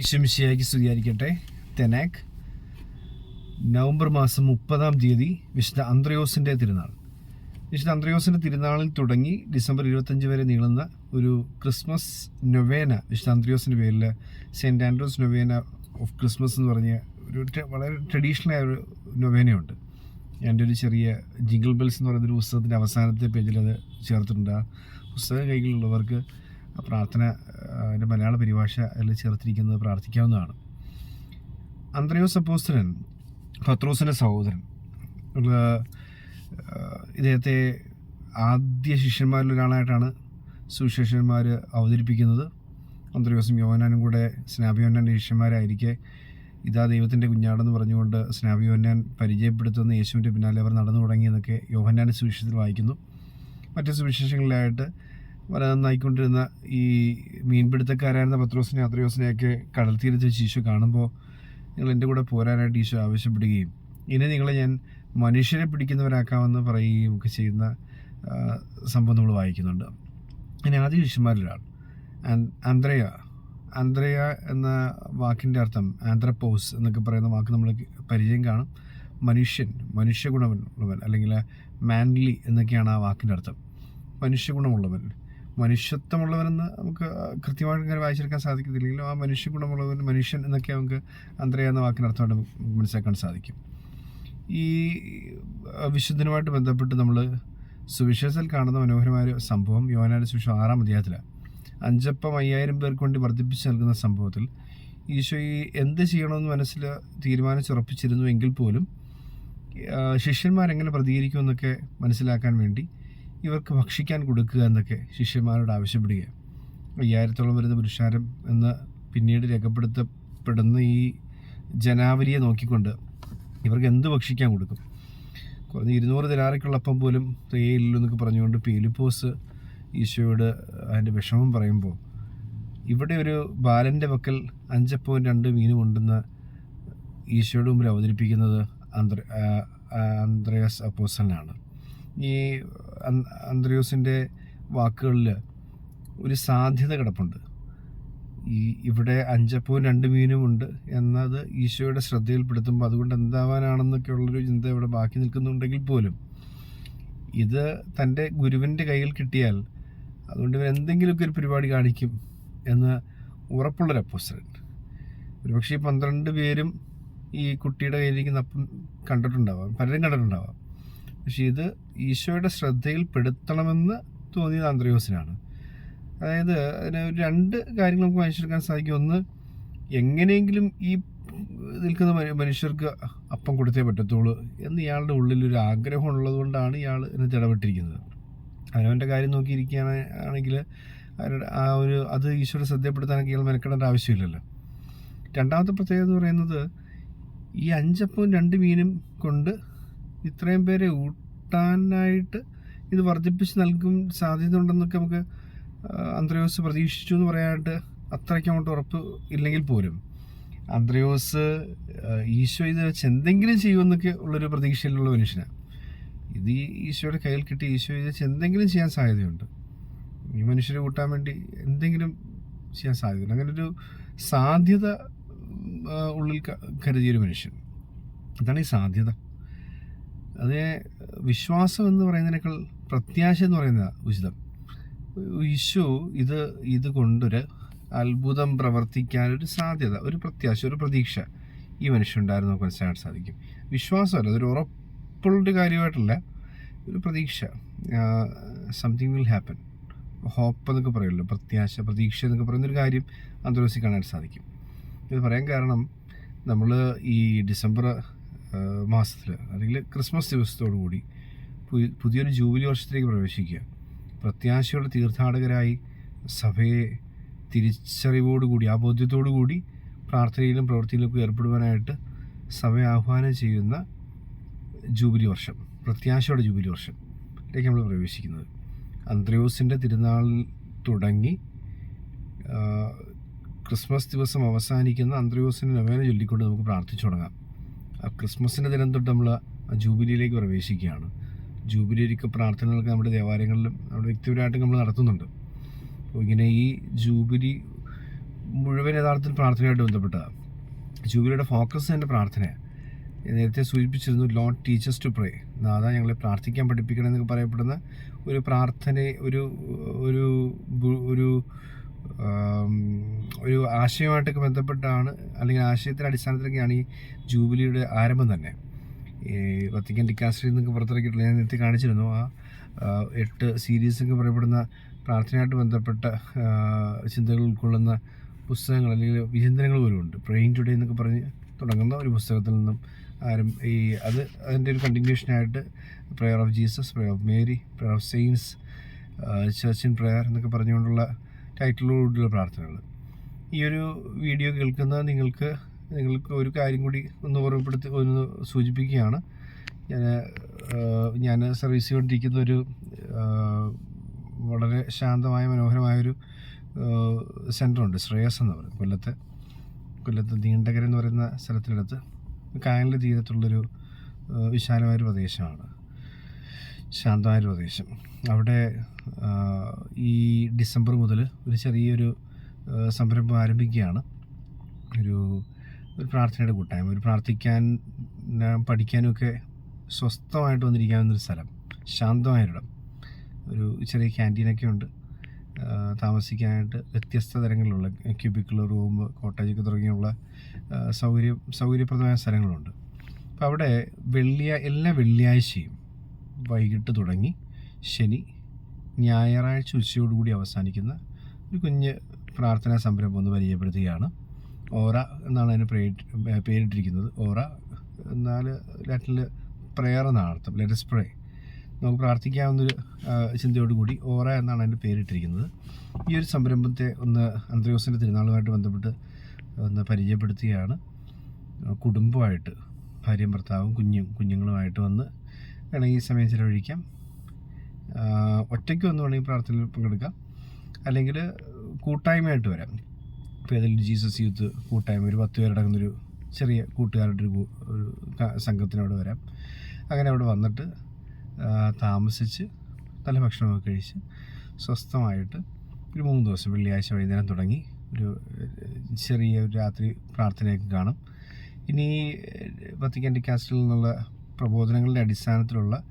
ഈശ്വമിശിയാക്കി സ്തുതിയായിരിക്കട്ടെ തെനാക് നവംബർ മാസം മുപ്പതാം തീയതി വിശുദ്ധ അന്ത്രയോസിന്റെ തിരുനാൾ. വിശുദ്ധ അന്ത്രയോസിന്റെ തിരുനാളിൽ തുടങ്ങി ഡിസംബർ ഇരുപത്തഞ്ച് വരെ നീളുന്ന ഒരു ക്രിസ്മസ് നൊവേന വിശുദ്ധ അന്ത്രയോസിന്റെ പേരിൽ saint Andrews novena of Christmas എന്ന് പറഞ്ഞ ഒരു വളരെ ട്രഡീഷണൽ ആയ ഒരു നൊവേനയുണ്ട്. എന്റെ ഒരു ചെറിയ ജിങ്കിൾ ബെൽസ് എന്ന് പറയുന്ന ഒരു പുസ്തകത്തിന്റെ അവസാനത്തെ പേജിൽ അത് ചേർത്തിട്ടുണ്ട്. ആ പുസ്തകം കൈകളിലുള്ളവർക്ക് പ്രാർത്ഥന അതിന്റെ മലയാള പരിഭാഷ അതിൽ ചേർത്തിരിക്കുന്നത് പ്രാർത്ഥിക്കാവുന്നതാണ്. അന്ത്രയോസ് അപ്പോസ്തലൻ പത്രോസിന്റെ സഹോദരൻ ഇദ്ദേഹത്തെ ആദ്യ ശിഷ്യന്മാരിൽ ഒരാളായിട്ടാണ് സുവിശേഷന്മാർ അവതരിപ്പിക്കുന്നത്. അന്ത്രയോസും യോനാനും കൂടെ സ്നാപിയോന്നാന്റെ ശിഷ്യന്മാരായിരിക്കെ. ഇതാ ദൈവത്തിന്റെ കുഞ്ഞാടെന്ന് പറഞ്ഞുകൊണ്ട് സ്നാപിയോന്നാൻ പരിചയപ്പെടുത്തുന്ന യേശുവിന്റെ പിന്നാലെ അവർ നടന്നു തുടങ്ങിയെന്നൊക്കെ യോഹന്നാന്റെ സുവിശേഷത്തിൽ വായിക്കുന്നു. മറ്റ് സുവിശേഷങ്ങളിലായിട്ട് വളരെ നന്നായിക്കൊണ്ടിരുന്ന ഈ മീൻപിടുത്തക്കാരായിരുന്ന പത്രോസിനെ അത്രയോസിനെയൊക്കെ കടൽ തീരത്ത് വെച്ച് ഈശോ കാണുമ്പോൾ നിങ്ങൾ എന്റെ കൂടെ പോരാനായിട്ട് ഈശോ ആവശ്യപ്പെടുകയും ഇനി നിങ്ങളെ ഞാൻ മനുഷ്യരെ പിടിക്കുന്നവരാക്കാമെന്ന് പറയുകയും ഒക്കെ ചെയ്യുന്ന സംഭവം നമ്മൾ വായിക്കുന്നുണ്ട്. ഇനി ആദ്യ ശിഷ്യന്മാരിലൊരാൾ ആന്ത്രയ ആന്ത്രയ എന്ന വാക്കിന്റെ അർത്ഥം ആന്ത്രപ്പോസ് എന്നൊക്കെ പറയുന്ന വാക്ക് നമ്മൾ പരിചയം കാണും. മനുഷ്യൻ മനുഷ്യഗുണമുള്ളവൻ അല്ലെങ്കിൽ മാൻലി എന്നൊക്കെയാണ് ആ വാക്കിന്റെ അർത്ഥം. മനുഷ്യഗുണമുള്ളവൻ. മനുഷ്യത്വമുള്ളവനെന്ന് നമുക്ക് കൃത്യമായിട്ട് വായിച്ചെടുക്കാൻ സാധിക്കത്തില്ലെങ്കിലും ആ മനുഷ്യ ഗുണമുള്ളവർ മനുഷ്യൻ എന്നൊക്കെ നമുക്ക് അന്ത്രയ എന്ന വാക്കിനർത്ഥമായിട്ട് മനസ്സിലാക്കാൻ സാധിക്കും. ഈ വിശുദ്ധനുമായിട്ട് ബന്ധപ്പെട്ട് നമ്മൾ സുവിശേഷത്തിൽ കാണുന്ന മനോഹരമായ ഒരു സംഭവം യോനാന സുവിശേഷം ആറാം അധ്യായത്തിലാണ് അഞ്ചപ്പം അയ്യായിരം പേർക്ക് വേണ്ടി വർദ്ധിപ്പിച്ച് നൽകുന്ന സംഭവത്തിൽ ഈശോ ഈ എന്ത് ചെയ്യണമെന്ന് മനസ്സിൽ തീരുമാനിച്ചുറപ്പിച്ചിരുന്നു എങ്കിൽ പോലും ശിഷ്യന്മാരെങ്ങനെ പ്രതികരിക്കുമെന്നൊക്കെ മനസ്സിലാക്കാൻ വേണ്ടി ഇവർക്ക് ഭക്ഷിക്കാൻ കൊടുക്കുക എന്നൊക്കെ ശിഷ്യന്മാരോട് ആവശ്യപ്പെടുകയാണ്. അയ്യായിരത്തോളം വരുന്ന പുരുഷാരം എന്ന് പിന്നീട് രേഖപ്പെടുത്തപ്പെടുന്ന ഈ ജനാവലിയെ നോക്കിക്കൊണ്ട് ഇവർക്ക് എന്ത് ഭക്ഷിക്കാൻ കൊടുക്കും? കുറഞ്ഞ ഇരുന്നൂറ് ദിനാറയ്ക്കുള്ളപ്പം പോലും തേയില്ലല്ലോ എന്നൊക്കെ പറഞ്ഞുകൊണ്ട് പീലിപ്പോസ് ഈശോയോട് അതിന്റെ വിഷമം പറയുമ്പോൾ ഇവിടെ ഒരു ബാലന്റെ പക്കൽ അഞ്ചപ്പവും രണ്ട് മീനും ഉണ്ടെന്ന് ഈശോയുടെ മുമ്പിൽ അവതരിപ്പിക്കുന്നത് അന്ത്ര അപ്പോസലിനാണ്. ഈ അന്ത്രയോസിന്റെ വാക്കുകളിൽ ഒരു സാധ്യത കിടപ്പുണ്ട്. ഈ ഇവിടെ അഞ്ചപ്പവും രണ്ട് മീനും ഉണ്ട് എന്നത് ഈശോയുടെ ശ്രദ്ധയിൽപ്പെടുത്തുമ്പോൾ അതുകൊണ്ട് എന്താവാനാണെന്നൊക്കെ ഉള്ളൊരു ചിന്ത ഇവിടെ ബാക്കി നിൽക്കുന്നുണ്ടെങ്കിൽ പോലും. ഇത് തന്റെ ഗുരുവിന്റെ കയ്യിൽ കിട്ടിയാൽ അതുകൊണ്ട് ഇവർ എന്തെങ്കിലുമൊക്കെ ഒരു പരിപാടി കാണിക്കും എന്ന് ഉറപ്പുള്ളൊരു അപ്പോസ്റ്റലൻ ഒരുപക്ഷെ ഈ പന്ത്രണ്ട് പേരും ഈ കുട്ടിയുടെ കയ്യിലിരിക്കുന്ന അപ്പം കണ്ടിട്ടുണ്ടാവാം പലരും കണ്ടിട്ടുണ്ടാവാം. പക്ഷെ ഇത് ഈശോയുടെ ശ്രദ്ധയിൽ പെടുത്തണമെന്ന് തോന്നിയത് ആന്ത്രയോസിനാണ് അതായത് അതിന് രണ്ട് കാര്യങ്ങൾ നമുക്ക് മനസ്സിലാക്കാൻ സാധിക്കും. ഒന്ന് എങ്ങനെയെങ്കിലും ഈ നിൽക്കുന്ന മനുഷ്യർക്ക് അപ്പം കൊടുത്തേ പറ്റത്തുള്ളൂ എന്ന് ഇയാളുടെ ഉള്ളിൽ ഒരു ആഗ്രഹം ഉള്ളതുകൊണ്ടാണ് ഇയാൾ ഇതിനെ ഇടപെട്ടിരിക്കുന്നത്. അവനവന്റെ കാര്യം നോക്കിയിരിക്കുകയാണ് ആണെങ്കിൽ ആ ഒരു അത് ഈശോയുടെ ശ്രദ്ധപ്പെടുത്താനൊക്കെ ഇയാൾ മെനക്കെടേണ്ട ആവശ്യമില്ലല്ലോ. രണ്ടാമത്തെ പ്രത്യേകത എന്ന് പറയുന്നത് ഈ അഞ്ചപ്പവും രണ്ട് മീനും കൊണ്ട് ഇത്രയും പേരെ ഊട്ടാനായിട്ട് ഇത് വർദ്ധിപ്പിച്ച് നൽകും സാധ്യത ഉണ്ടെന്നൊക്കെ നമുക്ക് അന്ത്രയോസ് പ്രതീക്ഷിച്ചു എന്ന് പറയാനായിട്ട് അത്രയ്ക്ക് അങ്ങോട്ട് ഉറപ്പ് ഇല്ലെങ്കിൽ പോലും. അന്ത്രയോസ് ഈശോ ഇത് വെച്ച് എന്തെങ്കിലും ചെയ്യുമെന്നൊക്കെ ഉള്ളൊരു പ്രതീക്ഷയിലുള്ള മനുഷ്യനാണ് ഇത് ഈശോയുടെ കയ്യിൽ കിട്ടി ഈശോ ഇത് വെച്ച് എന്തെങ്കിലും ചെയ്യാൻ സാധ്യതയുണ്ട്. ഈ മനുഷ്യരെ കൂട്ടാൻ വേണ്ടി എന്തെങ്കിലും ചെയ്യാൻ സാധ്യതയുണ്ട്. അങ്ങനെ ഒരു സാധ്യത ഉള്ളിൽ കരുതിയൊരു മനുഷ്യൻ. അതാണ് ഈ സാധ്യത. അത് വിശ്വാസം എന്ന് പറയുന്നതിനേക്കാൾ പ്രത്യാശ എന്ന് പറയുന്നതാണ് ഉചിതം. ഈശോ ഇത് ഇത് കൊണ്ടൊരു അത്ഭുതം പ്രവർത്തിക്കാനൊരു സാധ്യത ഒരു പ്രത്യാശ ഒരു പ്രതീക്ഷ ഈ മനുഷ്യനുണ്ടായിരുന്നു നമുക്ക് മനസ്സിലാക്കാൻ സാധിക്കും. വിശ്വാസമല്ല അതൊരു ഉറപ്പുള്ളൊരു കാര്യമായിട്ടല്ല ഒരു പ്രതീക്ഷ. സംതിങ് വിൽ ഹാപ്പൻ ഹോപ്പ് എന്നൊക്കെ പറയുമല്ലോ പ്രത്യാശ പ്രതീക്ഷ എന്നൊക്കെ പറയുന്നൊരു കാര്യം അന്തർവസിക്കാനായിട്ട് സാധിക്കും. ഇത് പറയാൻ കാരണം നമ്മൾ ഈ ഡിസംബർ മാസത്തിൽ അല്ലെങ്കിൽ ക്രിസ്മസ് ദിവസത്തോടു കൂടി പുതിയൊരു ജൂബിലി വർഷത്തിലേക്ക് പ്രവേശിക്കുക. പ്രത്യാശയുടെ തീർത്ഥാടകരായി സഭയെ തിരിച്ചറിവോടുകൂടി ആ ബോധ്യത്തോടു കൂടി പ്രാർത്ഥനയിലും പ്രവൃത്തിയിലും ഏർപ്പെടുവാനായിട്ട് സഭ ആഹ്വാനം ചെയ്യുന്ന ജൂബിലി വർഷം പ്രത്യാശയുടെ ജൂബിലി വർഷത്തിലേക്ക് നമ്മൾ പ്രവേശിക്കുന്നത്. അന്ത്രയോസിന്റെ തിരുനാളിൽ തുടങ്ങി ക്രിസ്മസ് ദിവസം അവസാനിക്കുന്ന അന്ത്രയോസിന്റെ നവേന ചൊല്ലിക്കൊണ്ട് നമുക്ക് പ്രാർത്ഥിച്ചു തുടങ്ങാം. ക്രിസ്മസിന്റെ ദിനം തൊട്ട് നമ്മൾ ജൂബിലിയിലേക്ക് പ്രവേശിക്കുകയാണ്. ജൂബിലിയിലേക്ക് പ്രാർത്ഥനകളൊക്കെ നമ്മുടെ ദേവാലയങ്ങളിലും നമ്മുടെ വ്യക്തിപരമായിട്ടും നമ്മൾ നടത്തുന്നുണ്ട്. അപ്പോൾ ഇങ്ങനെ ഈ ജൂബിലി മുഴുവൻ യഥാർത്ഥത്തിൽ പ്രാർത്ഥനയായിട്ട് ബന്ധപ്പെട്ടതാണ് ജൂബിലിയുടെ ഫോക്കസ് തന്നെ പ്രാർത്ഥനയാണ് നേരത്തെ സൂചിപ്പിച്ചിരുന്നു ലോഡ് ടീച്ചേഴ്സ് ടു പ്രേ നാഥ ഞങ്ങളെ പ്രാർത്ഥിക്കാൻ പഠിപ്പിക്കണം എന്നൊക്കെ പറയപ്പെടുന്ന ഒരു പ്രാർത്ഥന ഒരു ഒരു ഒരു ആശയമായിട്ടൊക്കെ ബന്ധപ്പെട്ടാണ് അല്ലെങ്കിൽ ആശയത്തിന്റെ അടിസ്ഥാനത്തിലൊക്കെയാണ് ഈ ജൂബിലിയുടെ ആരംഭം തന്നെ. ഈ വത്തിക്കാൻ ഡിക്കാസ്റ്ററിൽ നിന്നൊക്കെ പുറത്തിറക്കിയിട്ടുള്ള ഞാൻ നേരത്തെ കാണിച്ചിരുന്നു. ആ എട്ട് സീരീസ് എന്നൊക്കെ പറയപ്പെടുന്ന പ്രാർത്ഥനയായിട്ട് ബന്ധപ്പെട്ട ചിന്തകൾ ഉൾക്കൊള്ളുന്ന പുസ്തകങ്ങൾ അല്ലെങ്കിൽ വിചിന്തനങ്ങൾ പോലും ഉണ്ട്. പ്രെയിൻ ടുഡേ എന്നൊക്കെ പറഞ്ഞ് തുടങ്ങുന്ന ഒരു പുസ്തകത്തിൽ നിന്നും ആരും ഈ അത് അതിന്റെ ഒരു കണ്ടിന്യൂഷനായിട്ട് prayer of Jesus prayer of Mary prayer of saints church in prayer എന്നൊക്കെ പറഞ്ഞുകൊണ്ടുള്ള ടൈറ്റിലോടുള്ള പ്രാർത്ഥനകൾ. ഈ ഒരു വീഡിയോ കേൾക്കുന്ന നിങ്ങൾക്ക് നിങ്ങൾക്ക് ഒരു കാര്യം കൂടി ഒന്ന് ഓർമ്മപ്പെടുത്തി ഒന്ന് സൂചിപ്പിക്കുകയാണ്. ഞാൻ ഞാൻ സർവീസ് ചെയ്തുകൊണ്ടിരിക്കുന്ന ഒരു വളരെ ശാന്തമായ മനോഹരമായൊരു സെന്ററുണ്ട് ശ്രേയസ് എന്ന് പറയുന്നത് കൊല്ലത്ത് കൊല്ലത്ത് നീണ്ടകര എന്ന് പറയുന്ന സ്ഥലത്തിനടുത്ത്. കായലിന്റെ തീരത്തുള്ളൊരു വിശാലമായൊരു പ്രദേശമാണ്. ശാന്തമായൊരു പ്രദേശം. അവിടെ ഈ ഡിസംബർ മുതൽ ഒരു ചെറിയൊരു സംരംഭം ആരംഭിക്കുകയാണ്. ഒരു ഒരു പ്രാർത്ഥനയുടെ കൂട്ടായ്മ ഒരു പ്രാർത്ഥിക്കാൻ പഠിക്കാനുമൊക്കെ സ്വസ്ഥമായിട്ട് വന്നിരിക്കാവുന്നൊരു സ്ഥലം ശാന്തമായൊരിടം. ഒരു ചെറിയ ക്യാന്റീനൊക്കെ ഉണ്ട്. താമസിക്കാനായിട്ട് വ്യത്യസ്ത തരങ്ങളിലുള്ള ക്യൂബിക്കിൾ റൂം കോട്ടേജൊക്കെ തുടങ്ങിയുള്ള സൗകര്യം സൗകര്യപ്രദമായ സ്ഥലങ്ങളുണ്ട്. അപ്പോൾ അവിടെ വെള്ളിയ എല്ലാ വെള്ളിയാഴ്ചയും വൈകിട്ട് തുടങ്ങി ശനി ഞായറാഴ്ച ഉച്ചയോടുകൂടി അവസാനിക്കുന്ന ഒരു കുഞ്ഞ് പ്രാർത്ഥനാ സംരംഭം ഒന്ന് പരിചയപ്പെടുത്തുകയാണ്. ഓറ എന്നാണ് അതിന് പേരിട്ട് പേരിട്ടിരിക്കുന്നത്. ഓറ എന്നാൽ ലാറ്റിൽ പ്രെയർ എന്നാണ് അർത്ഥം. ലെറ്റസ് പ്രേ നമുക്ക് പ്രാർത്ഥിക്കാവുന്നൊരു ചിന്തയോടു കൂടി ഓറ എന്നാണ് അതിന്റെ പേരിട്ടിരിക്കുന്നത്. ഈ ഒരു സംരംഭത്തെ ഒന്ന് അന്ത്രയോസിന്റെ തിരുനാളുമായിട്ട് ബന്ധപ്പെട്ട് ഒന്ന് പരിചയപ്പെടുത്തുകയാണ്. കുടുംബമായിട്ട് ഭാര്യയും ഭർത്താവും കുഞ്ഞും കുഞ്ഞുങ്ങളുമായിട്ട് വന്ന് വേണമെങ്കിൽ സമയം ചിലവഴിക്കാം. ഒറ്റയ്ക്ക് വന്ന് വേണമെങ്കിൽ പ്രാർത്ഥനയിൽ പങ്കെടുക്കാം. അല്ലെങ്കിൽ കൂട്ടായ്മയായിട്ട് വരാം. ഇപ്പോൾ ഏതെങ്കിലും ജീസസ് യൂത്ത് കൂട്ടായ്മ ഒരു പത്ത് പേരടങ്ങുന്നൊരു ചെറിയ കൂട്ടുകാരുടെ ഒരു സംഘത്തിനവിടെ വരാം. അങ്ങനെ അവിടെ വന്നിട്ട് താമസിച്ച് നല്ല ഭക്ഷണമൊക്കെ കഴിച്ച് സ്വസ്ഥമായിട്ട് ഒരു മൂന്ന് ദിവസം വെള്ളിയാഴ്ച വൈകുന്നേരം തുടങ്ങി ഒരു ചെറിയ ഒരു രാത്രി പ്രാർത്ഥനയൊക്കെ കാണും. ഇനി വത്തിക്കാൻ ഡിക്കാസ്റ്റിൽ നിന്നുള്ള പ്രബോധനങ്ങളുടെ അടിസ്ഥാനത്തിലുള്ള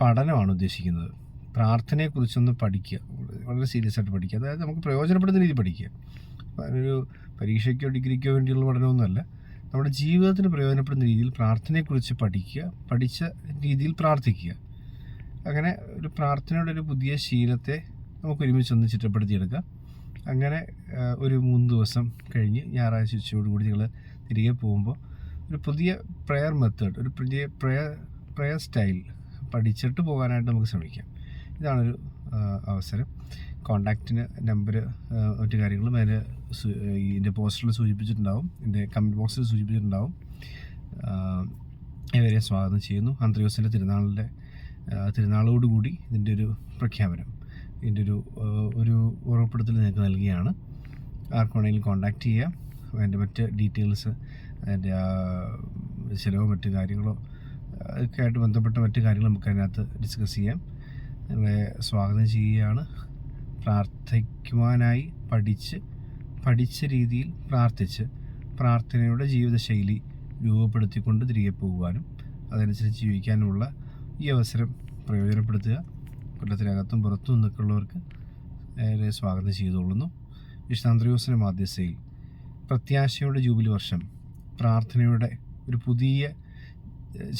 പഠനമാണ് ഉദ്ദേശിക്കുന്നത്. പ്രാർത്ഥനയെക്കുറിച്ചൊന്ന് പഠിക്കുക. വളരെ സീരിയസ് ആയിട്ട് പഠിക്കുക. അതായത് നമുക്ക് പ്രയോജനപ്പെടുന്ന രീതി പഠിക്കുക. അതിനൊരു പരീക്ഷയ്ക്കോ ഡിഗ്രിക്കോ വേണ്ടിയുള്ള പഠനമൊന്നുമല്ല. നമ്മുടെ ജീവിതത്തിന് പ്രയോജനപ്പെടുന്ന രീതിയിൽ പ്രാർത്ഥനയെക്കുറിച്ച് പഠിക്കുക പഠിച്ച രീതിയിൽ പ്രാർത്ഥിക്കുക. അങ്ങനെ ഒരു പ്രാർത്ഥനയുടെ ഒരു പുതിയ ശീലത്തെ നമുക്ക് ഒരുമിച്ച് ഒന്ന് ചിട്ടപ്പെടുത്തിയെടുക്കാം. അങ്ങനെ ഒരു മൂന്ന് ദിവസം കഴിഞ്ഞ് ഞായറാഴ്ച ഉച്ചയോടുകൂടി നിങ്ങൾ തിരികെ പോകുമ്പോൾ ഒരു പുതിയ പ്രെയർ മെത്തേഡ് ഒരു പുതിയ പ്രെയർ പ്രെയർ സ്റ്റൈൽ പഠിച്ചിട്ട് പോകാനായിട്ട് നമുക്ക് ശ്രമിക്കാം. ഇതാണൊരു അവസരം. കോണ്ടാക്റ്റിന് നമ്പർ മറ്റു കാര്യങ്ങളും അതിന് ഇതിന്റെ പോസ്റ്ററിൽ സൂചിപ്പിച്ചിട്ടുണ്ടാവും. എന്റെ കമന്റ് ബോക്സിൽ സൂചിപ്പിച്ചിട്ടുണ്ടാവും. ഇവരെ സ്വാഗതം ചെയ്യുന്നു. അന്ത്രയോസിന്റെ തിരുനാളിന്റെ തിരുനാളോടുകൂടി ഇതിന്റെ ഒരു പ്രഖ്യാപനം ഇതിന്റെ ഒരു ഒരു ഉറപ്പെടുത്തൽ നിങ്ങൾക്ക് നൽകുകയാണ് ആർക്കുവാണെങ്കിലും കോണ്ടാക്റ്റ് ചെയ്യാം. അതിന്റെ മറ്റ് ഡീറ്റെയിൽസ് അതിന്റെ ചിലവോ മറ്റു കാര്യങ്ങളോ ഒക്കെ ആയിട്ട് ബന്ധപ്പെട്ട മറ്റു കാര്യങ്ങൾ നമുക്ക് അതിനകത്ത് ഡിസ്കസ് ചെയ്യാം. നിങ്ങളെ സ്വാഗതം ചെയ്യുകയാണ്. പ്രാർത്ഥിക്കുവാനായി പഠിച്ച് പഠിച്ച രീതിയിൽ പ്രാർത്ഥിച്ച് പ്രാർത്ഥനയുടെ ജീവിതശൈലി രൂപപ്പെടുത്തിക്കൊണ്ട് തിരികെ പോകുവാനും അതനുസരിച്ച് ജീവിക്കാനുമുള്ള ഈ അവസരം പ്രയോജനപ്പെടുത്തുക. കൊല്ലത്തിനകത്തും പുറത്തും നിൽക്കുള്ളവർക്ക് സ്വാഗതം ചെയ്തുകൊള്ളുന്നു. വിശുദ്ധാന്ത്രയോസിന്റെ മാധ്യസ്ഥയിൽ പ്രത്യാശയുടെ ജൂബിലി വർഷം പ്രാർത്ഥനയുടെ ഒരു പുതിയ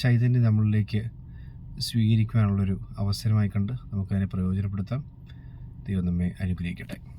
ചൈതന്യം നമ്മളിലേക്ക് സ്വീകരിക്കുവാനുള്ളൊരു അവസരമായി കണ്ട് നമുക്കതിനെ പ്രയോജനപ്പെടുത്താം. ദൈവം നമ്മെ അനുഗ്രഹിക്കട്ടെ.